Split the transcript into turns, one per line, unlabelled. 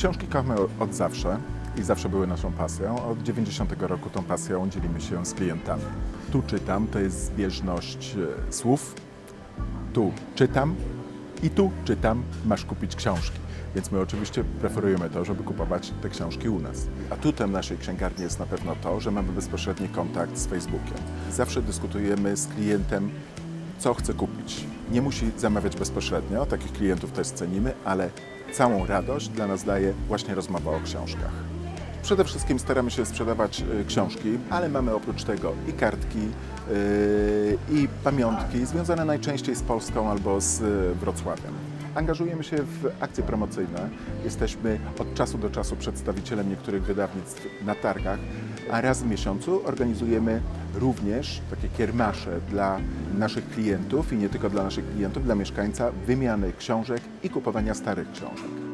Książki kochamy od zawsze i zawsze były naszą pasją. Od 90 roku tą pasją dzielimy się z klientami. Tu czytam, to jest zbieżność e, słów. Tu czytam i tu czytam, masz kupić książki. Więc my oczywiście preferujemy to, żeby kupować te książki u nas. Atutem naszej księgarni jest na pewno to, że mamy bezpośredni kontakt z Facebookiem. Zawsze dyskutujemy z klientem, co chce kupić. Nie musi zamawiać bezpośrednio, takich klientów też cenimy, ale całą radość dla nas daje właśnie rozmowa o książkach. Przede wszystkim staramy się sprzedawać y, książki, ale mamy oprócz tego i kartki, y, i pamiątki związane najczęściej z Polską albo z y, Wrocławiem. Angażujemy się w akcje promocyjne. Jesteśmy od czasu do czasu przedstawicielem niektórych wydawnictw na targach, a raz w miesiącu organizujemy również takie kiermasze dla naszych klientów i nie tylko dla naszych klientów, dla mieszkańca wymiany książek i kupowania starych książek.